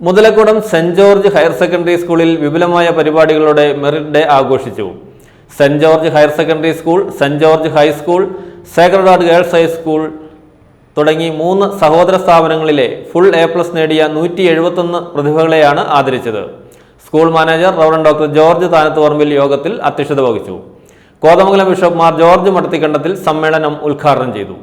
Muthalakodam saint George higher secondary സ്കൂളിൽ വിപുലമായ പരിപാടികളോടെ മെറിറ്റ് ഡേ ആഘോഷിച്ചു. Saint George higher secondary school saint George high school sacred heart girls high school തുടങ്ങി മൂന്ന് സഹോദര സ്ഥാപനങ്ങളിലെ ഫുൾ എ പ്ലസ് നേടിയ നൂറ്റി എഴുപത്തൊന്ന് പ്രതിഭകളെയാണ് ആദരിച്ചത്. School manager reverend doctor George Thanathuparambil യോഗത്തിൽ അധ്യക്ഷത വഹിച്ചു. കോതമംഗലം ബിഷപ്പ് മാർ ജോർജ് മടത്തിക്കണ്ടത്തിൽ സമ്മേളനം ഉദ്ഘാടനം ചെയ്തു.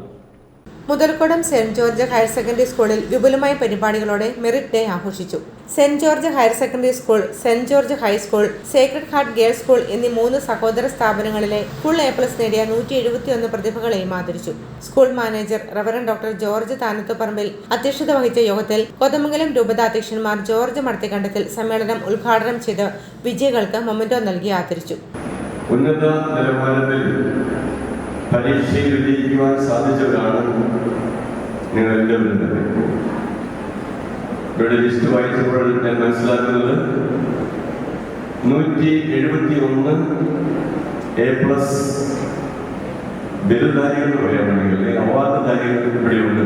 Muthalakodam saint George higher secondary സ്കൂളിൽ വിപുലമായ പരിപാടികളോടെ മെറിറ്റ് ഡേ ആഘോഷിച്ചു. Saint George higher secondary school saint George high school sacred heart girls school എന്നീ മൂന്ന് സഹോദര സ്ഥാപനങ്ങളിലെ ഫുൾ എ പ്ലസ് നേടിയ നൂറ്റി എഴുപത്തിയൊന്ന് പ്രതിഭകളെയും ആദരിച്ചു. School manager reverend doctor George Thanathuparambil അധ്യക്ഷത വഹിച്ച യോഗത്തിൽ കോതമംഗലം രൂപതാധ്യക്ഷന്മാർ ജോർജ് മടത്തിക്കണ്ടത്തിൽ സമ്മേളനം ഉദ്ഘാടനം ചെയ്ത് വിജയികൾക്ക് മൊമെന്റോ നൽകി ആദരിച്ചു. ഉന്നത പരീക്ഷയിൽ വിജയിക്കുവാൻ സാധിച്ചവരാണ് നിങ്ങൾ എല്ലാവരും തന്നെ. ഇവിടെ ലിസ്റ്റ് വായിച്ചപ്പോൾ ഞാൻ മനസ്സിലാക്കുന്നത് നൂറ്റി എഴുപത്തി ഒന്ന് എ പ്ലസ് ബിരുദധാരികൾ എന്ന് പറയാൻ വേണ്ടി അവാർഡ്ധാരികൾ ഇവിടെയുണ്ട്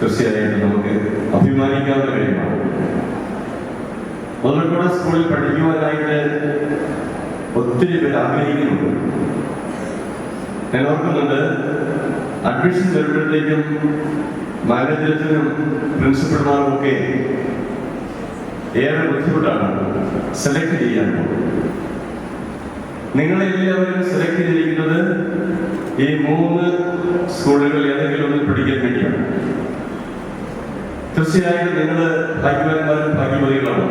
തീർച്ചയായിട്ടും നമുക്ക് അഭിമാനിക്കാവുന്ന കാര്യമാണ്. മുതൽക്കൂടെ സ്കൂളിൽ പഠിക്കുവാനായിട്ട് ഒത്തിരി പേര് ആഗ്രഹിക്കുന്നുണ്ട്. ഞാൻ ഓർക്കുന്നുണ്ട് അഡ്മിഷൻ വരുമ്പോഴത്തേക്കും മാനേജേഴ്സിനും പ്രിൻസിപ്പൽമാർക്കും ഒക്കെ ഏറെ ബുദ്ധിമുട്ടാണ് സെലക്ട് ചെയ്യാൻ നിങ്ങളെല്ലാവരും സെലക്ട് ചെയ്തിരിക്കുന്നത് ഈ മൂന്ന് സ്കൂളുകൾ ഏതെങ്കിലും ഒന്ന് പഠിക്കാൻ വേണ്ടിയാണ്. തീർച്ചയായും നിങ്ങൾ ഭാഗ്യവാന്മാരും ഭാഗ്യവതികളാണ്.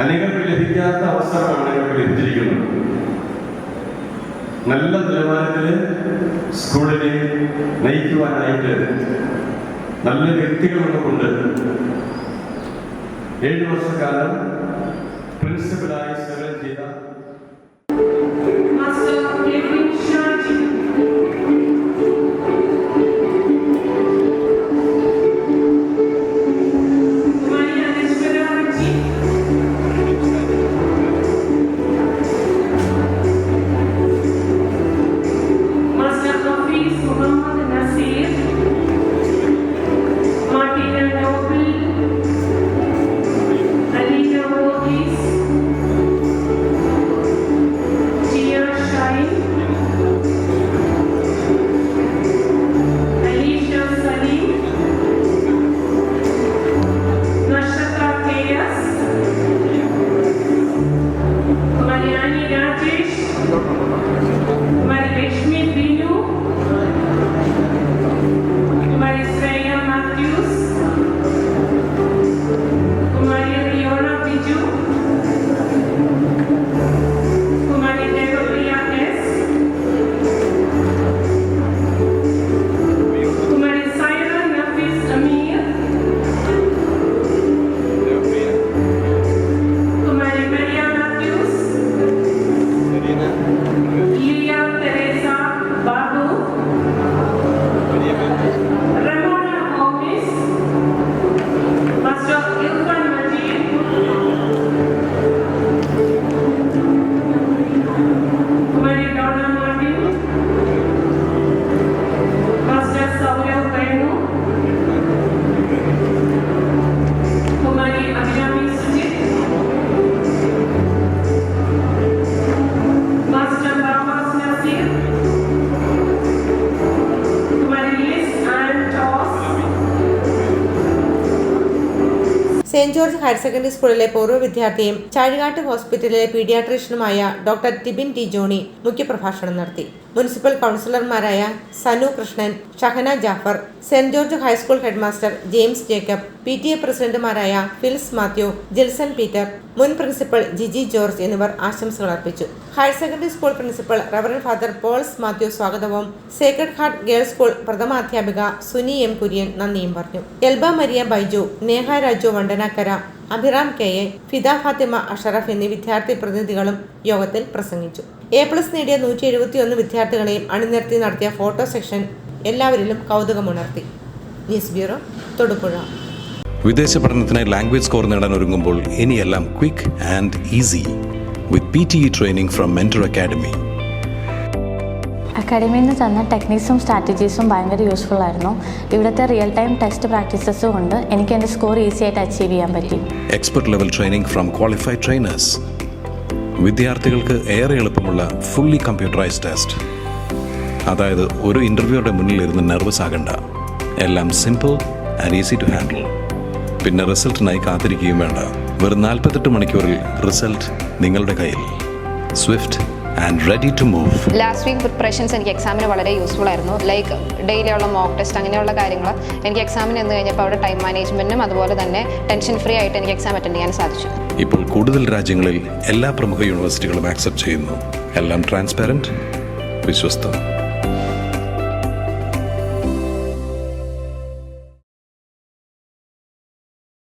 അല്ലെങ്കിൽ ലഭിക്കാത്ത അവസരമാണ് നിങ്ങൾക്ക് ലഭിച്ചിരിക്കുന്നത്. നല്ല നിലവാരത്തിൽ സ്കൂളിനെ നയിക്കുവാനായിട്ട് നല്ല വ്യക്തികളൊക്കെ കൊണ്ട് ഏഴ് വർഷക്കാലം പ്രിൻസിപ്പലായി സേവനം ചെയ്ത സെന്റ് ജോർജ് ഹയർ സെക്കൻഡറി സ്കൂളിലെ പൂർവ വിദ്യാർത്ഥിയും ചാഴികാട്ട് ഹോസ്പിറ്റലിലെ പീഡിയാട്രീഷ്യനുമായ ഡോക്ടർ ടിബിൻ ടി ജോണി മുഖ്യപ്രഭാഷണം നടത്തി. മുനിസിപ്പൽ കൗൺസിലർമാരായ Sanu Krishnan Shahana Jafar saint George high school headmaster James Jacob P T A പ്രസിഡന്റുമാരായ ഫിൽസ് മാത്യു ജിൽസൺ പീറ്റർ മുൻ പ്രിൻസിപ്പൽ ജിജി ജോർജ് എന്നിവർ ആശംസകൾ അർപ്പിച്ചു. Higher secondary school principal reverend father Pauls Mathew സ്വാഗതവും. സേക്രഡ് ഹാർട്ട് ഗേൾസ് സ്കൂൾ പ്രഥമാധ്യാപിക സുനി എം കുര്യൻ നന്ദിയും പറഞ്ഞു. Elba Maria Baiju Neha Raju Vandanakkara Abhiram K A Fida Fathima Ashraf എന്നീ വിദ്യാർത്ഥി പ്രതിനിധികളും യോഗത്തിൽ പ്രസംഗിച്ചു. എ പ്ലസ് നേടിയ നൂറ്റി എഴുപത്തിയൊന്ന് വിദ്യാർത്ഥികളെയും അണിനിരത്തി നടത്തിയ ഫോട്ടോ സെക്ഷൻ എല്ലാവരിലും കൗതുകമുണർത്തി. News bureau Thodupuzha. വിദേശ പഠനത്തിനായി ലാംഗ്വേജ് സ്കോർ നേടാൻ ഒരുങ്ങുമ്പോൾ ഇനിയെല്ലാം quick and easy with P T E training from mentor academy അക്കാഡമിയിൽ നിന്ന് തന്ന ടെക്നിക്സും സ്ട്രാറ്റജീസും ഭയങ്കര യൂസ്ഫുൾ ആയിരുന്നു. ഇവിടുത്തെ റിയൽ ടൈം ടെസ്റ്റ് പ്രാക്ടീസസും ഉണ്ട്. എനിക്ക് എന്റെ സ്കോർ ഈസി ആയിട്ട് അച്ചീവ് ചെയ്യാൻ പറ്റി. Expert level training from qualified trainers വിദ്യാർത്ഥികൾക്ക് ഏറെ എളുപ്പമുള്ള ഫുള്ളി കമ്പ്യൂട്ടറൈസ്ഡ് ടെസ്റ്റ് അതായത് ഒരു ഇന്റർവ്യൂയുടെ മുന്നിൽ ഇരുന്ന് നെർവസ് ആകണ്ട. എല്ലാം simple and easy to handle പിന്നെ റിസൾട്ടിനായി കാത്തിരിക്കുകയും വേണ്ട. വെറും നാൽപ്പത്തെട്ട് മണിക്കൂറിൽ റിസൾട്ട് നിങ്ങളുടെ കയ്യിൽ. Swift and ready to move last week preparations എനിക്ക് എക്സാമിന് വളരെ യൂസ്ഫുൾ ആയിരുന്നു. ലൈക്ക് ഡെയിലി ഉള്ള മോക്ക് ടെസ്റ്റ് അങ്ങനെയുള്ള കാര്യങ്ങൾ എനിക്ക് എക്സാമിന് എന്ന് കഴിഞ്ഞപ്പോൾ അവിടെ ടൈം മാനേജ്മെന്റും അതുപോലെ തന്നെ ടെൻഷൻ ഫ്രീ ആയിട്ട് എനിക്ക് എക്സാം അറ്റൻഡ് ചെയ്യാൻ സാധിച്ചു. ഇപ്പോൾ കൂടുതൽ രാജ്യങ്ങളിൽ എല്ലാ പ്രമുഖ യൂണിവേഴ്സിറ്റികളും ആക്സെപ്റ്റ് ചെയ്യുന്നു. എല്ലാം ട്രാൻസ്പാരന്റ് വിശ്വസ്തം.